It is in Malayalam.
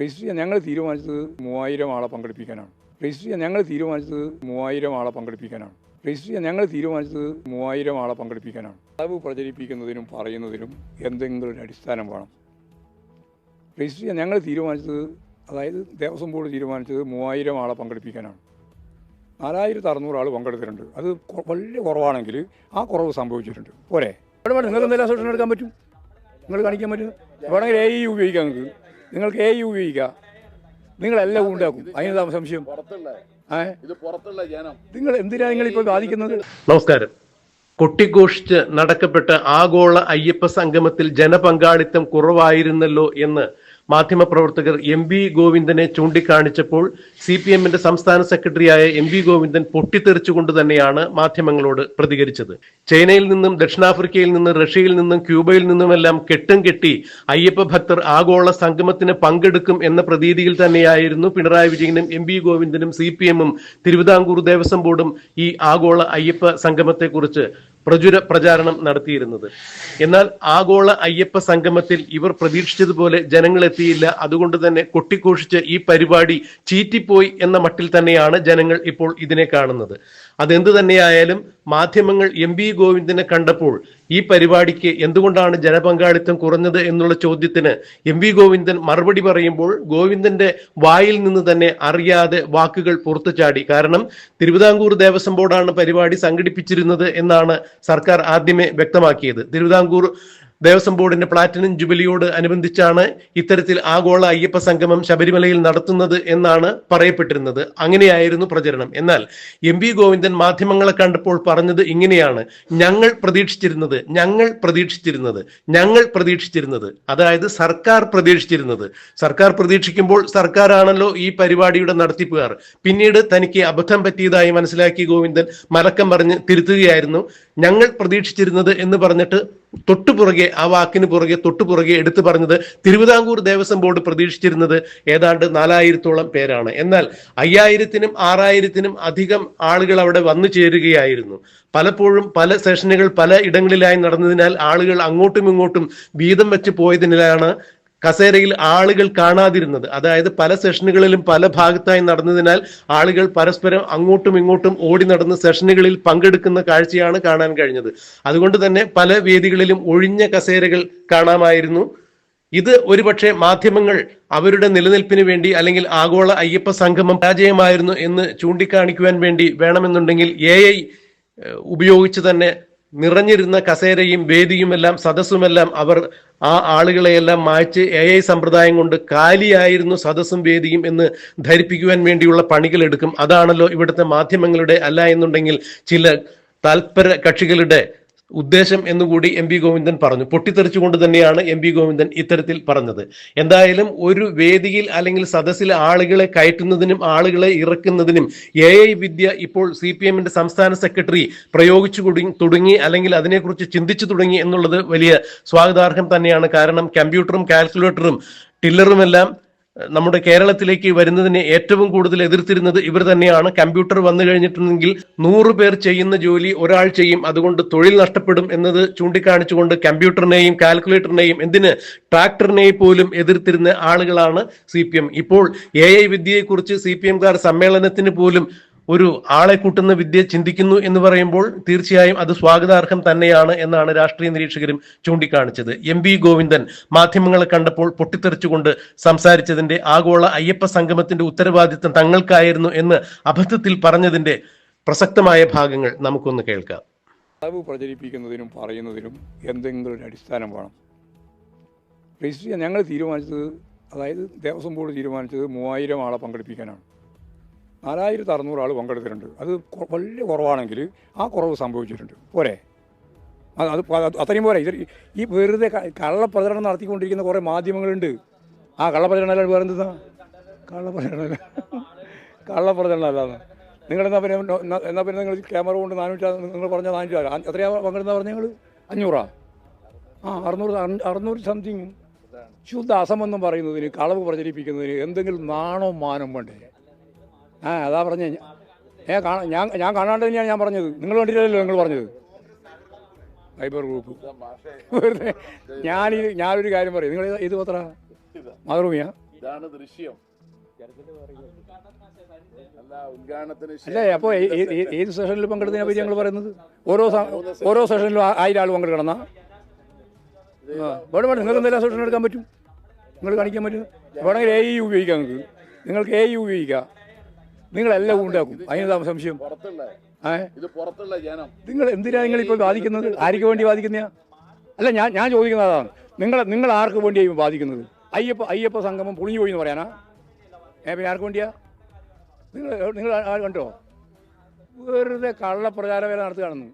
രജിസ്റ്റർ ചെയ്യാൻ ഞങ്ങൾ തീരുമാനിച്ചത് മൂവായിരം ആളെ പങ്കെടുപ്പിക്കാനാണ്. രജിസ്റ്റർ ചെയ്യാൻ ഞങ്ങൾ തീരുമാനിച്ചത് മൂവായിരം ആളെ പങ്കെടുപ്പിക്കാനാണ്. രജിസ്റ്റർ ചെയ്യാൻ ഞങ്ങൾ തീരുമാനിച്ചത് മൂവായിരം ആളെ പങ്കെടുപ്പിക്കാനാണ്. അളവ് പ്രചരിപ്പിക്കുന്നതിനും പറയുന്നതിനും എന്തെങ്കിലും ഒരു അടിസ്ഥാനം വേണം. രജിസ്റ്റർ ചെയ്യാൻ ഞങ്ങൾ തീരുമാനിച്ചത് അതായത് ദേവസ്വം ബോർഡ് തീരുമാനിച്ചത് മൂവായിരം ആളെ പങ്കെടുപ്പിക്കാനാണ്. നാലായിരത്തി അറുന്നൂറ് ആൾ പങ്കെടുത്തിട്ടുണ്ട്. അത് വലിയ കുറവാണെങ്കിൽ ആ കുറവ് സംഭവിച്ചിട്ടുണ്ട്. പോരെ? ഇവിടെ നിങ്ങൾക്ക് എന്തെങ്കിലും സൊല്യൂഷൻ എടുക്കാൻ പറ്റും? നിങ്ങൾ കാണിക്കാൻ പറ്റും? വേണമെങ്കിൽ എ ഇ ഉപയോഗിക്കാം നിങ്ങൾക്ക്. നിങ്ങൾക്ക് എ യു ഉപയോഗിക്കാം. നിങ്ങളെല്ലാം ഉണ്ടാക്കും. അതിന് സംശയം? നിങ്ങൾ എന്തിനാണ് ഇത് പുറത്തുള്ള ജനം. നിങ്ങൾ ഇപ്പോൾ ബാധിക്കുന്നത്? നമസ്കാരം. കൊട്ടിഘോഷിച്ച് നടക്കപ്പെട്ട ആഗോള അയ്യപ്പ സംഗമത്തിൽ ജനപങ്കാളിത്തം കുറവായിരുന്നല്ലോ എന്ന് മാധ്യമപ്രവർത്തകർ എം വി ഗോവിന്ദനെ ചൂണ്ടിക്കാണിച്ചപ്പോൾ സി പി എമ്മിന്റെ സംസ്ഥാന സെക്രട്ടറിയായ എം വി ഗോവിന്ദൻ പൊട്ടിത്തെറിച്ചുകൊണ്ട് തന്നെയാണ് മാധ്യമങ്ങളോട് പ്രതികരിച്ചത്. ചൈനയിൽ നിന്നും ദക്ഷിണാഫ്രിക്കയിൽ നിന്നും റഷ്യയിൽ നിന്നും ക്യൂബയിൽ നിന്നുമെല്ലാം കെട്ടും കെട്ടി അയ്യപ്പ ഭക്തർ ആഗോള സംഗമത്തിന് പങ്കെടുക്കും എന്ന പ്രതീതിയിൽ തന്നെയായിരുന്നു പിണറായി വിജയനും എം വി ഗോവിന്ദനും സി പി എമ്മും തിരുവിതാംകൂർ ദേവസ്വം ബോർഡും ഈ ആഗോള അയ്യപ്പ സംഗമത്തെക്കുറിച്ച് പ്രചുര പ്രചാരണം നടത്തിയിരുന്നത്. എന്നാൽ ആഗോള അയ്യപ്പ സംഗമത്തിൽ ഇവർ പ്രതീക്ഷിച്ചതുപോലെ ജനങ്ങൾ എത്തിയില്ല അതുകൊണ്ട് തന്നെ കൊട്ടിഘോഷിച്ച് ഈ പരിപാടി ചീറ്റിപ്പോയി എന്ന മട്ടിൽ തന്നെയാണ് ജനങ്ങൾ ഇപ്പോൾ ഇതിനെ കാണുന്നത്. അതെന്ത് തന്നെയായാലും മാധ്യമങ്ങൾ എം വി ഗോവിന്ദനെ കണ്ടപ്പോൾ ഈ പരിപാടിക്ക് എന്തുകൊണ്ടാണ് ജനപങ്കാളിത്തം കുറഞ്ഞത് എന്നുള്ള ചോദ്യത്തിന് എം വി ഗോവിന്ദൻ മറുപടി പറയുമ്പോൾ ഗോവിന്ദന്റെ വായിൽ നിന്ന് തന്നെ അറിയാതെ വാക്കുകൾ പുറത്തു ചാടി. കാരണം തിരുവിതാംകൂർ ദേവസ്വം ബോർഡാണ് പരിപാടി സംഘടിപ്പിച്ചിരുന്നത് എന്നാണ് സർക്കാർ ആദ്യമേ വ്യക്തമാക്കിയത്. തിരുവിതാംകൂർ ദേവസ്വം ബോർഡിന്റെ പ്ലാറ്റിനം ജൂബിലിയോട് അനുബന്ധിച്ചാണ് ഇത്തരത്തിൽ ആഗോള അയ്യപ്പ സംഗമം ശബരിമലയിൽ നടത്തുന്നത് എന്നാണ് പറയപ്പെട്ടിരുന്നത്. അങ്ങനെയായിരുന്നു പ്രചരണം. എന്നാൽ എം വി ഗോവിന്ദൻ മാധ്യമങ്ങളെ കണ്ടപ്പോൾ പറഞ്ഞത് ഇങ്ങനെയാണ്. ഞങ്ങൾ പ്രതീക്ഷിച്ചിരുന്നത് ഞങ്ങൾ പ്രതീക്ഷിച്ചിരുന്നത് ഞങ്ങൾ പ്രതീക്ഷിച്ചിരുന്നത്. അതായത് സർക്കാർ പ്രതീക്ഷിച്ചിരുന്നത്. സർക്കാർ പ്രതീക്ഷിക്കുമ്പോൾ സർക്കാരാണല്ലോ ഈ പരിപാടിയുടെ നടത്തിപ്പുകാർ. പിന്നീട് തനിക്ക് അബദ്ധം പറ്റിയതായി മനസ്സിലാക്കി ഗോവിന്ദൻ മലക്കം പറഞ്ഞ് തിരുത്തുകയായിരുന്നു. ഞങ്ങൾ പ്രതീക്ഷിച്ചിരുന്നത് എന്ന് പറഞ്ഞിട്ട് തൊട്ടുപുറകെ ആ വാക്കിന് പുറകെ തൊട്ടുപുറകെ എടുത്തു പറഞ്ഞത് തിരുവിതാംകൂർ ദേവസ്വം ബോർഡ് പ്രതീക്ഷിച്ചിരുന്നത് ഏതാണ്ട് നാലായിരത്തോളം പേരാണ്. എന്നാൽ അയ്യായിരത്തിനും ആറായിരത്തിനും അധികം ആളുകൾ അവിടെ വന്നു ചേരുകയായിരുന്നു. പലപ്പോഴും പല സെഷനുകൾ പല ഇടങ്ങളിലായി നടന്നതിനാൽ ആളുകൾ അങ്ങോട്ടും ഇങ്ങോട്ടും വീതം വെച്ച് പോയതിനാലാണ് കസേരയിൽ ആളുകൾ കാണാതിരുന്നത്. അതായത് പല സെഷനുകളിലും പല ഭാഗത്തായി നടന്നതിനാൽ ആളുകൾ പരസ്പരം അങ്ങോട്ടും ഇങ്ങോട്ടും ഓടി നടന്ന് സെഷനുകളിൽ പങ്കെടുക്കുന്ന കാഴ്ചയാണ് കാണാൻ കഴിഞ്ഞത്. അതുകൊണ്ട് തന്നെ പല വേദികളിലും ഒഴിഞ്ഞ കസേരകൾ കാണാമായിരുന്നു. ഇത് ഒരുപക്ഷെ മാധ്യമങ്ങൾ അവരുടെ നിലനിൽപ്പിന് വേണ്ടി അല്ലെങ്കിൽ ആഗോള അയ്യപ്പ സംഗമം പരാജയമായിരുന്നു എന്ന് ചൂണ്ടിക്കാണിക്കുവാൻ വേണ്ടി വേണമെന്നുണ്ടെങ്കിൽ എ ഉപയോഗിച്ച് തന്നെ നിറഞ്ഞിരുന്ന കസേരയും വേദിയുമെല്ലാം സദസ്സുമെല്ലാം അവർ ആ ആളുകളെയെല്ലാം മായ്ച്ച് എ ഐ സമ്പ്രദായം കൊണ്ട് കാലിയായിരുന്നു സദസ്സും വേദിയും എന്ന് ധരിപ്പിക്കുവാൻ വേണ്ടിയുള്ള പണികൾ എടുക്കും. അതാണല്ലോ ഇവിടുത്തെ മാധ്യമങ്ങളുടെ അല്ല എന്നുണ്ടെങ്കിൽ ചില താൽപര കക്ഷികളുടെ ഉദ്ദേശം എന്നുകൂടി എം പി ഗോവിന്ദൻ പറഞ്ഞു. പൊട്ടിത്തെറിച്ചുകൊണ്ട് തന്നെയാണ് എം പി ഗോവിന്ദൻ ഇത്തരത്തിൽ പറഞ്ഞത്. എന്തായാലും ഒരു വേദിയിൽ അല്ലെങ്കിൽ സദസ്സിൽ ആളുകളെ കയറ്റുന്നതിനും ആളുകളെ ഇറക്കുന്നതിനും എ ഐ വിദ്യ ഇപ്പോൾ സി പി എമ്മിന്റെ സംസ്ഥാന സെക്രട്ടറി പ്രയോഗിച്ചു തുടങ്ങി അല്ലെങ്കിൽ അതിനെക്കുറിച്ച് ചിന്തിച്ചു തുടങ്ങി എന്നുള്ളത് വലിയ സ്വാഗതാർഹം തന്നെയാണ്. കാരണം കമ്പ്യൂട്ടറും കാൽക്കുലേറ്ററും ടില്ലറുമെല്ലാം നമ്മുടെ കേരളത്തിലേക്ക് വരുന്നതിനെ ഏറ്റവും കൂടുതൽ എതിർത്തിരുന്നത് ഇവർ തന്നെയാണ്. കമ്പ്യൂട്ടർ വന്നു കഴിഞ്ഞിട്ടുണ്ടെങ്കിൽ നൂറ് പേർ ചെയ്യുന്ന ജോലി ഒരാൾ ചെയ്യും. അതുകൊണ്ട് തൊഴിൽ നഷ്ടപ്പെടും എന്നത് ചൂണ്ടിക്കാണിച്ചുകൊണ്ട് കമ്പ്യൂട്ടറിനെയും കാൽക്കുലേറ്ററിനെയും എന്തിന് ട്രാക്ടറിനെയും പോലും എതിർത്തിരുന്ന ആളുകളാണ് സി ഇപ്പോൾ എ ഐ വിദ്യയെക്കുറിച്ച് സി പി എംകാർ സമ്മേളനത്തിന് പോലും ഒരു ആളെ കൂട്ടുന്ന വിദ്യ ചിന്തിക്കുന്നു എന്ന് പറയുമ്പോൾ തീർച്ചയായും അത് സ്വാഗതാർഹം തന്നെയാണ് എന്നാണ് രാഷ്ട്രീയ നിരീക്ഷകരും ചൂണ്ടിക്കാണിച്ചത്. എം വി ഗോവിന്ദൻ മാധ്യമങ്ങളെ കണ്ടപ്പോൾ പൊട്ടിത്തെറിച്ചുകൊണ്ട് സംസാരിച്ചതിന്റെ ആഗോള അയ്യപ്പ സംഗമത്തിന്റെ ഉത്തരവാദിത്തം തങ്ങൾക്കായിരുന്നു എന്ന് അബദ്ധത്തിൽ പറഞ്ഞതിന്റെ പ്രസക്തമായ ഭാഗങ്ങൾ നമുക്കൊന്ന് കേൾക്കാം. അളവ് പ്രചരിപ്പിക്കുന്നതിനും പറയുന്നതിനും എന്തെങ്കിലും ഒരു അടിസ്ഥാനം വേണം. രജിസ്റ്റർ ചെയ്യാൻ ഞങ്ങൾ തീരുമാനിച്ചത് അതായത് ദേവസ്വം ബോർഡ് തീരുമാനിച്ചത് മൂവായിരം ആളെ പങ്കെടുപ്പിക്കാനാണ്. നാലായിരത്തി അറുന്നൂറ് ആൾ പങ്കെടുത്തിട്ടുണ്ട്. അത് വലിയ കുറവാണെങ്കിൽ ആ കുറവ് സംഭവിച്ചിട്ടുണ്ട്. പോരെ? അത് അത്രയും പോരെ. ഇത് ഈ വെറുതെ കള്ളപ്രചരണം നടത്തിക്കൊണ്ടിരിക്കുന്ന കുറേ മാധ്യമങ്ങളുണ്ട്. ആ കള്ളപ്രചരണം അല്ലാതെ വേറെ എന്താ കള്ളപ്രചരണമല്ല. കള്ളപ്രചരണം അല്ലാതെ നിങ്ങളെന്നാ പിന്നെ എന്നാൽ എന്നാ- എന്നാ പിന്നെ നിങ്ങൾ ക്യാമറ കൊണ്ട് നാനൂറ്റി നിങ്ങൾ പറഞ്ഞ നാനൂറ്റി ആറ് അ- എത്രയാ പങ്കെടുന്ന പറഞ്ഞ നിങ്ങൾ അഞ്ഞൂറാ? ആ അറുന്നൂറ് അറു- അറുന്നൂറ് സംതിങ്. ശുദ്ധ അസമെന്നും പറയുന്നതിന് കളവ് പ്രചരിപ്പിക്കുന്നതിന് എന്തെങ്കിലും നാണോ മാനം വേണ്ടേ? ആ അതാ പറഞ്ഞു. ഏ കാണാ ഞാൻ ഞാൻ കാണാണ്ട് തന്നെയാണ് ഞാൻ പറഞ്ഞത്. നിങ്ങൾ കണ്ടിട്ടില്ലല്ലോ നിങ്ങൾ പറഞ്ഞത്. Cyber group. വെറുതെ ഞാൻ ഞാനൊരു കാര്യം പറയും. നിങ്ങൾ ഇത് പത്ര മാതൃഭൂമിയാ? ദൃശ്യം. അല്ല അപ്പോൾ ഏത് സെഷനിൽ പങ്കെടുത്തതിനെ പറ്റി ഞങ്ങൾ പറയുന്നത്? ഓരോ ഓരോ സെഷനിലും ആയിരം ആൾ പങ്കെടുക്കണമെന്നാ? ആ വേണം വേണം നിങ്ങൾക്ക് എന്തെല്ലാം സെഷൻ എടുക്കാൻ പറ്റും. നിങ്ങൾ കാണിക്കാൻ പറ്റും. വേണമെങ്കിൽ എ ഇ ഉപയോഗിക്കാം നിങ്ങൾക്ക്. നിങ്ങൾക്ക് എ ഇ ഉപയോഗിക്കാം. നിങ്ങളെല്ലാം ഉണ്ടാക്കും. അതിന് സംശയം? നിങ്ങൾ ജനം. നിങ്ങൾ ഇപ്പോൾ ബാധിക്കുന്നത്? ആർക്ക് വേണ്ടി ബാധിക്കുന്ന അല്ല ഞാൻ ഞാൻ ചോദിക്കുന്നത് അതാണ്. നിങ്ങൾ നിങ്ങൾ ആർക്ക് വേണ്ടിയാണ് ബാധിക്കുന്നത്? അയ്യപ്പ അയ്യപ്പ സംഗമം പൊളിഞ്ഞു പോയി എന്ന് പറയാനാ? ഏ പിന്നെ ആർക്ക് വേണ്ടിയാ? നിങ്ങൾ നിങ്ങൾ കണ്ടോ? വെറുതെ കള്ളപ്രചാര വേല നടത്തുകയാണെന്ന്.